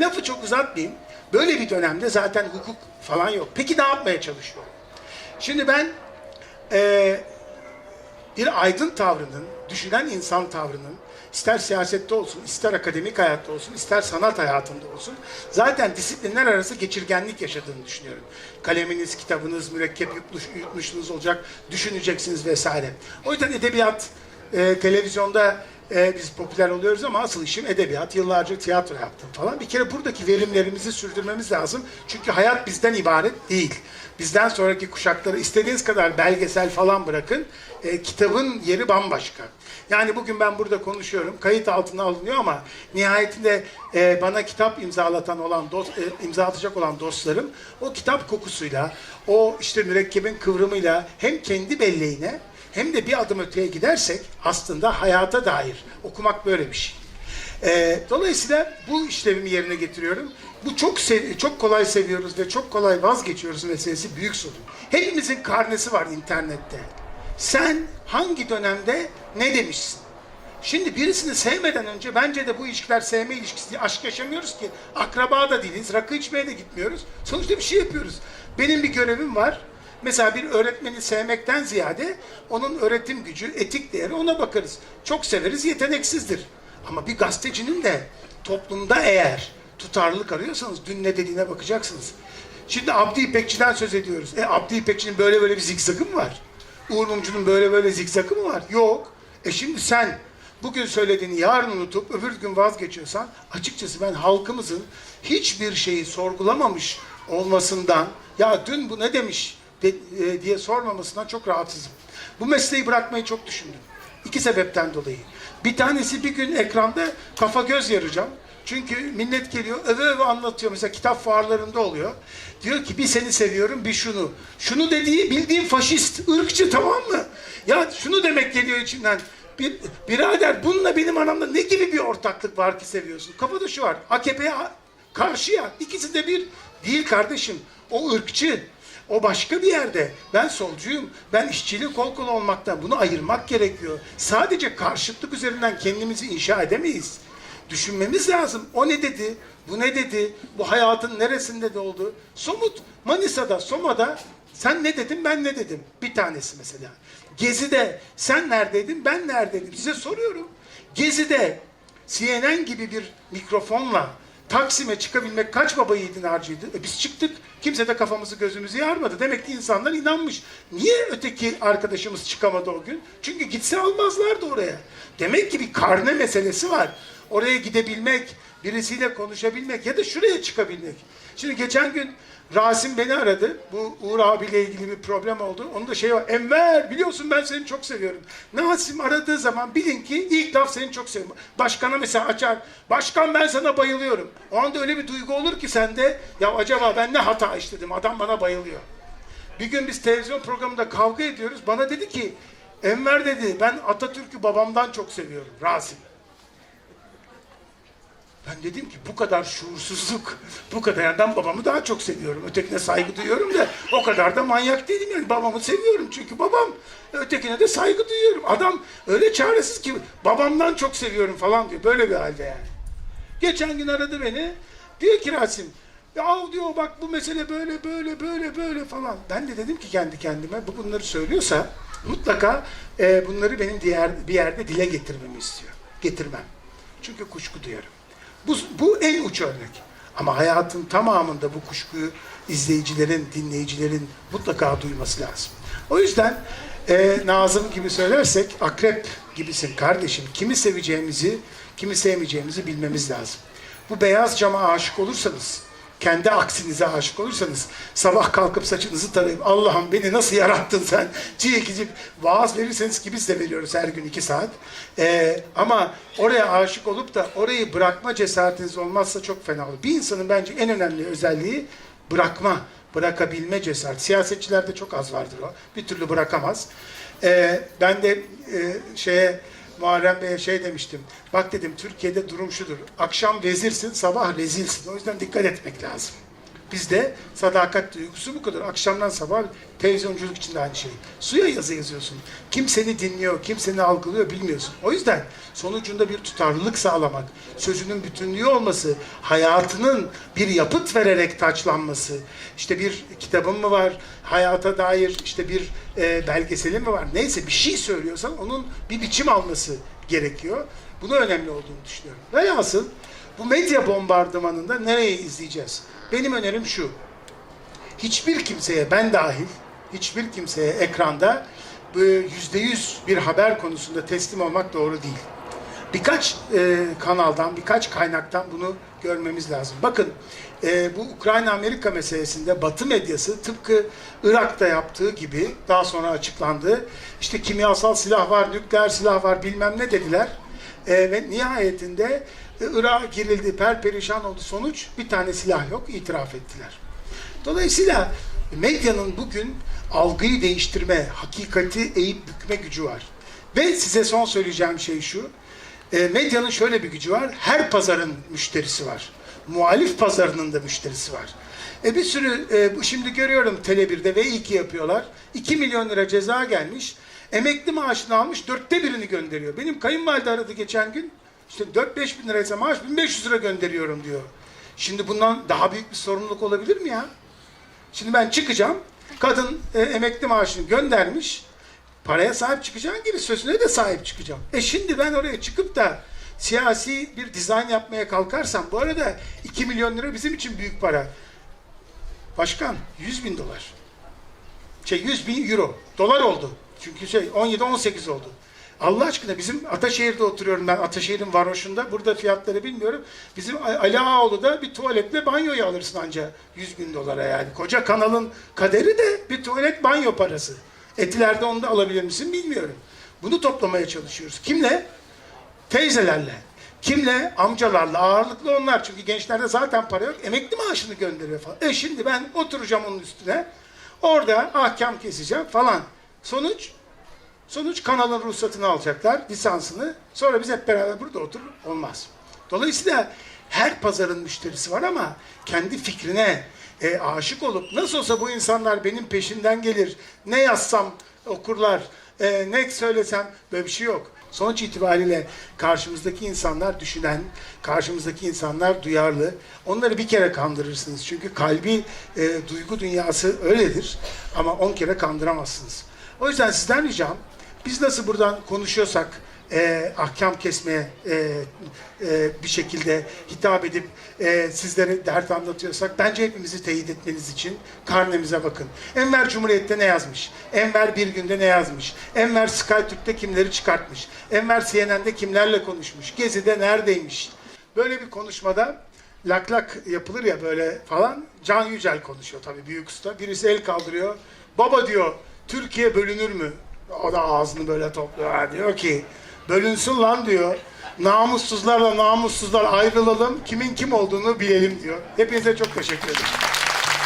Lafı çok uzatmayayım. Böyle bir dönemde zaten hukuk falan yok. Peki ne yapmaya çalışıyor? Şimdi ben eee, bir aydın tavrının, düşünen insan tavrının, ister siyasette olsun, ister akademik hayatta olsun, ister sanat hayatında olsun, zaten disiplinler arası geçirgenlik yaşadığını düşünüyorum. Kaleminiz, kitabınız, mürekkep yutmuş, yutmuşluğunuz olacak, düşüneceksiniz vesaire. O yüzden edebiyat, e, televizyonda e, biz popüler oluyoruz ama asıl işim edebiyat. Yıllarca tiyatro yaptım falan. Bir kere buradaki verimlerimizi sürdürmemiz lazım. Çünkü hayat bizden ibaret değil. Bizden sonraki kuşaklara istediğiniz kadar belgesel falan bırakın. e, kitabın yeri bambaşka. Yani bugün ben burada konuşuyorum. Kayıt altına alınıyor ama nihayetinde e, bana kitap imzalatan olan dost, e, imza atacak olan dostlarım o kitap kokusuyla, o işte mürekkebin kıvrımıyla hem kendi belleğine hem de bir adım öteye gidersek aslında hayata dair okumak böyle bir şey. Ee, dolayısıyla bu işlevimi yerine getiriyorum. Bu çok sev- çok kolay seviyoruz ve çok kolay vazgeçiyoruz meselesi büyük sorun. Hepimizin karnesi var internette. Sen hangi dönemde ne demişsin? Şimdi birisini sevmeden önce bence de bu ilişkiler sevme ilişkisi değil. Aşk yaşamıyoruz ki. Akraba da değiliz. Rakı içmeye de gitmiyoruz. Sonuçta bir şey yapıyoruz. Benim bir görevim var. Mesela bir öğretmeni sevmekten ziyade onun öğretim gücü, etik değeri ona bakarız. Çok severiz, yeteneksizdir. Ama bir gazetecinin de toplumda eğer tutarlılık arıyorsanız dün ne dediğine bakacaksınız. Şimdi Abdi İpekçi'den söz ediyoruz. E Abdi İpekçi'nin böyle böyle bir zikzakı mı var? Uğur Mumcu'nun böyle böyle zikzakı mı var? Yok. E şimdi sen bugün söylediğini yarın unutup öbür gün vazgeçiyorsan açıkçası ben halkımızın hiçbir şeyi sorgulamamış olmasından ya dün bu ne demiş e, diye sormamasından çok rahatsızım. Bu mesleği bırakmayı çok düşündüm. İki sebepten dolayı. Bir tanesi bir gün ekranda kafa göz yarayacağım. Çünkü millet geliyor öve öve anlatıyor. Mesela kitap fuarlarında oluyor. Diyor ki bir seni seviyorum bir şunu. Şunu dediği bildiğin faşist, ırkçı tamam mı? Ya şunu demek geliyor içimden. Bir, birader bununla benim aramda ne gibi bir ortaklık var ki seviyorsun? Kafada şu var. AKP'ye karşıya. İkisi de bir değil kardeşim. O ırkçı. O başka bir yerde. Ben solcuyum. Ben işçilik kol kol olmaktan. Bunu ayırmak gerekiyor. Sadece karşıtlık üzerinden kendimizi inşa edemeyiz. Düşünmemiz lazım. O ne dedi? Bu ne dedi? Bu hayatın neresinde de oldu? Somut. Manisa'da, Soma'da sen ne dedin, ben ne dedim? Bir tanesi mesela. Gezi'de sen neredeydin, ben neredeydim? Size soruyorum. Gezi'de CNN gibi bir mikrofonla Taksim'e çıkabilmek kaç baba yiğidin harcıydı? E biz çıktık. Kimse de kafamızı gözümüzü yarmadı. Demek ki insanlar inanmış. Niye öteki arkadaşımız çıkamadı o gün? Çünkü gitse almazlardı oraya. Demek ki bir karne meselesi var. Oraya gidebilmek, birisiyle konuşabilmek ya da şuraya çıkabilmek. Şimdi geçen gün Rasim beni aradı. Bu Uğur abiyle ilgili bir problem oldu. Onun da şey var. Enver biliyorsun ben seni çok seviyorum. Nasim aradığı zaman bilin ki ilk laf seni çok seviyorum. Başkana mesela açar. Başkan ben sana bayılıyorum. O anda öyle bir duygu olur ki sende ya acaba ben ne hata işledim? Adam bana bayılıyor. Bir gün biz televizyon programında kavga ediyoruz. Bana dedi ki Enver dedi ben Atatürk'ü babamdan çok seviyorum. Rasim. Ben dedim ki bu kadar şuursuzluk, bu kadar yani ben babamı daha çok seviyorum. Ötekine saygı duyuyorum da o kadar da manyak değilim yani babamı seviyorum çünkü babam. Ötekine de saygı duyuyorum. Adam öyle çaresiz ki babamdan çok seviyorum falan diyor. Böyle bir halde yani. Geçen gün aradı beni. Diyor ki Rasim, ya diyor bak bu mesele böyle böyle böyle böyle falan. Ben de dedim ki kendi kendime bu bunları söylüyorsa mutlaka e, bunları benim diğer bir yerde dile getirmemi istiyor. Getirmem. Çünkü kuşku duyarım. Bu, bu en uç örnek. Ama hayatın tamamında bu kuşkuyu izleyicilerin, dinleyicilerin mutlaka duyması lazım. O yüzden e, Nazım gibi söylersek akrep gibisin kardeşim. Kimi seveceğimizi, kimi sevmeyeceğimizi bilmemiz lazım. Bu beyaz cama aşık olursanız, kendi aksinize aşık olursanız sabah kalkıp saçınızı tarayıp Allah'ım beni nasıl yarattın sen cik cik vaaz verirseniz ki biz de veriyoruz her gün iki saat. Ee, ama oraya aşık olup da orayı bırakma cesaretiniz olmazsa çok fena olur. Bir insanın bence en önemli özelliği bırakma, bırakabilme cesareti. Siyasetçilerde çok az vardır o. Bir türlü bırakamaz. Ee, ben de e, şeye Muharrem Bey'e şey demiştim. Bak dedim Türkiye'de durum şudur. Akşam vezirsin, sabah rezilsin. O yüzden dikkat etmek lazım. Bizde sadakat duygusu bu kadar. Akşamdan sabah televizyonculuk için de aynı şey. Suya yazı yazıyorsun. Kim seni dinliyor, kim seni algılıyor bilmiyorsun. O yüzden sonucunda bir tutarlılık sağlamak, sözünün bütünlüğü olması, hayatının bir yapıt vererek taçlanması, işte bir kitabın mı var, hayata dair işte bir e, belgeselin mi var, neyse bir şey söylüyorsan onun bir biçim alması gerekiyor. Bunu önemli olduğunu düşünüyorum. Velhasıl bu medya bombardımanında nereye izleyeceğiz? Benim önerim şu. Hiçbir kimseye, ben dahil, hiçbir kimseye ekranda yüzde yüz bir haber konusunda teslim olmak doğru değil. Birkaç e, kanaldan, birkaç kaynaktan bunu görmemiz lazım. Bakın e, bu Ukrayna-Amerika meselesinde Batı medyası tıpkı Irak'ta yaptığı gibi daha sonra açıklandı. İşte kimyasal silah var, nükleer silah var bilmem ne dediler. E, ve nihayetinde e, Irak'a girildi, perperişan oldu. Sonuç bir tane silah yok, itiraf ettiler. Dolayısıyla medyanın bugün algıyı değiştirme, hakikati eğip bükme gücü var. Ve size son söyleyeceğim şey şu. E, medyanın şöyle bir gücü var. Her pazarın müşterisi var. Muhalif pazarının da müşterisi var. E bir sürü, e, şimdi görüyorum Tele1'de ve iyi ki yapıyorlar. 2 milyon lira ceza gelmiş. Emekli maaşını almış, dörtte birini gönderiyor. Benim kayınvalide aradı geçen gün. İşte 4-5 bin liraysa maaş 1500 lira gönderiyorum diyor. Şimdi bundan daha büyük bir sorumluluk olabilir mi ya? Şimdi ben çıkacağım. Kadın e, emekli maaşını göndermiş. Paraya sahip çıkacağım gibi sözüne de sahip çıkacağım. E şimdi ben oraya çıkıp da siyasi bir dizayn yapmaya kalkarsam bu arada 2 milyon lira bizim için büyük para. Başkan 100 bin dolar. Şey 100 bin euro. Dolar oldu. Çünkü şey 17-18 oldu. Allah aşkına bizim Ataşehir'de oturuyorum ben. Ataşehir'in varoşunda. Burada fiyatları bilmiyorum. Bizim Ali Ağaoğlu'da bir tuvaletle banyoyu alırsın anca 100 bin dolara yani. Koca kanalın kaderi de bir tuvalet banyo parası. Etilerde onu da alabilir misin bilmiyorum. Bunu toplamaya çalışıyoruz. Kimle? Teyzelerle. Kimle? Amcalarla. Ağırlıklı onlar. Çünkü gençlerde zaten para yok. Emekli maaşını gönderiyor falan. E şimdi ben oturacağım onun üstüne. Orada ahkam keseceğim falan. Sonuç? Sonuç kanalın ruhsatını alacaklar, lisansını. Sonra biz hep beraber burada oturur. Olmaz. Dolayısıyla her pazarın müşterisi var ama kendi fikrine e, aşık olup nasıl olsa bu insanlar benim peşinden gelir. Ne yazsam okurlar, e, ne söylesem böyle bir şey yok. Sonuç itibariyle karşımızdaki insanlar düşünen, karşımızdaki insanlar duyarlı. Onları bir kere kandırırsınız. Çünkü kalbi e, duygu dünyası öyledir. Ama on kere kandıramazsınız. O yüzden sizden ricam, biz nasıl buradan konuşuyorsak, e, ahkam kesmeye e, e, bir şekilde hitap edip e, sizlere dert anlatıyorsak bence hepimizi teyit etmeniz için karnemize bakın. Enver Cumhuriyet'te ne yazmış? Enver Bir Günde ne yazmış? Enver Skytürk'te kimleri çıkartmış? Enver CNN'de kimlerle konuşmuş? Gezi'de neredeymiş? Böyle bir konuşmada lak lak yapılır ya böyle falan. Can Yücel konuşuyor tabii büyük usta. Birisi el kaldırıyor. Baba diyor Türkiye bölünür mü? O da ağzını böyle topluyor. Diyor ki bölünsün lan diyor. Namussuzlarla namussuzlar ayrılalım. Kimin kim olduğunu bilelim diyor. Hepinize çok teşekkür ederim.